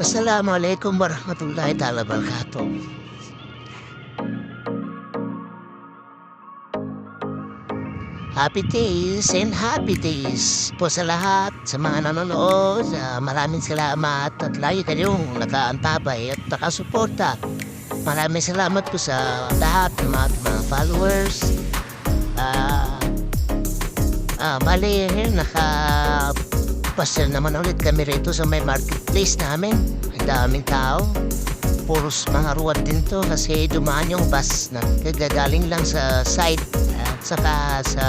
Assalamualaikum warahmatullahi taala wabarakatuh. Happy days and happy days po sa lahat, sa mga nanonood. Ah, maraming salamat at lagi kayong nakaantabay at nakasuporta. Maraming salamat po sa lahat ng mga, mga followers. Ah, ah, bali, naka Pasal naman ulit kami rito sa may marketplace namin. Ang daming tao. Puros mga ruwad din to kasi dumaan yung bus na kagagaling lang sa site at saka sa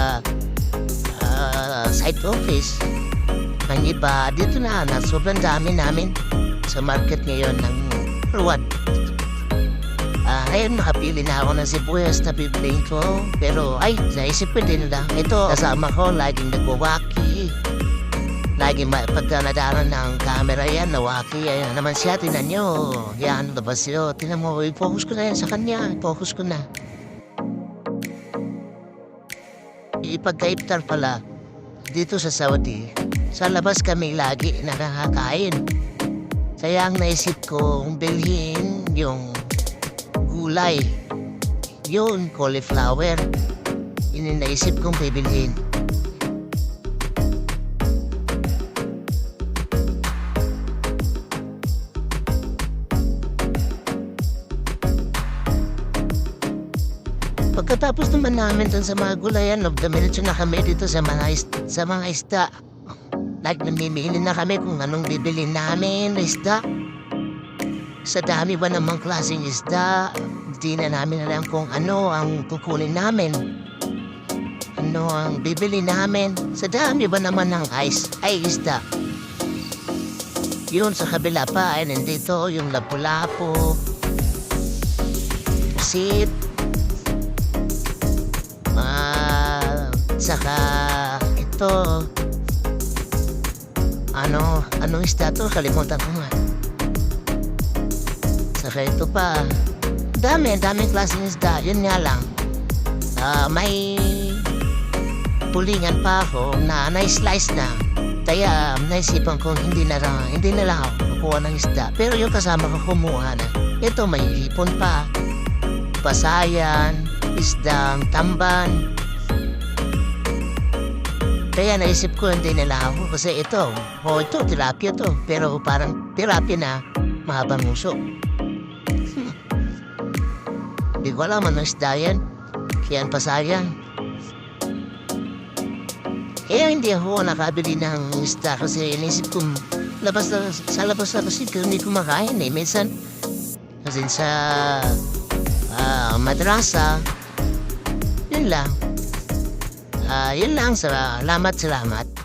ah, site office. Ang iba dito na, na sobrang dami namin sa market ngayon ng ruwad. Ah, ngayon makapili na ako ng sibuyas na bibiling ko. Pero ay, naisip ko din lang. Ito, kasama ko, laging nagwawaki. Lagi ma pagka nadaanan ng camera yan, nawaki, ayan naman siya, tinan nyo. Yan, labas yun. Tinan mo, i-focus ko na yan sa kanya. I-focus ko na. Ipagkaiptar pala, dito sa Saudi, sa labas kami lagi nakakakain. Kaya ang naisip kong bilhin yung gulay. Yun, cauliflower. Yun kong bibilhin. Pagkatapos naman namin dun sa mga gulayan, of the minutes na kami dito sa mga, sa mga isda. Like namimili na kami kung anong bibili namin na isda. Sa dami ba namang klaseng isda, di na namin alam kung ano ang kukunin namin. Ano ang bibili namin. Sa dami ba naman ng ice, ay isda. Yun sa kabila pa ay nandito yung lapu-lapu, pusit, saka ito. Ano, anong isda to? Kalimutan ko nga. Saka ito pa. Dami, daming klaseng isda. Yun nga lang. Ah, may pulingan pa ako na na-slice na. Kaya naisipan ko hindi na lang, hindi na lang ako kukuha ng isda. Pero yung kasama ko kumuha na. Ito may hipon pa. Pasayan, isdang tamban. Kaya naisip ko hindi nila ako kasi ito, oh ito, tilapia to. Pero parang tilapia na mahabang uso. Hindi ko alam anong isda yan. Kaya ang pasayan. Kaya hindi ako nakabili ng isda kasi inisip ko labas na, sa labas na kasi hindi kumakain eh. Minsan, kasi sa ah, madrasa, yun lang. Ah, yun lang. Salamat, salamat.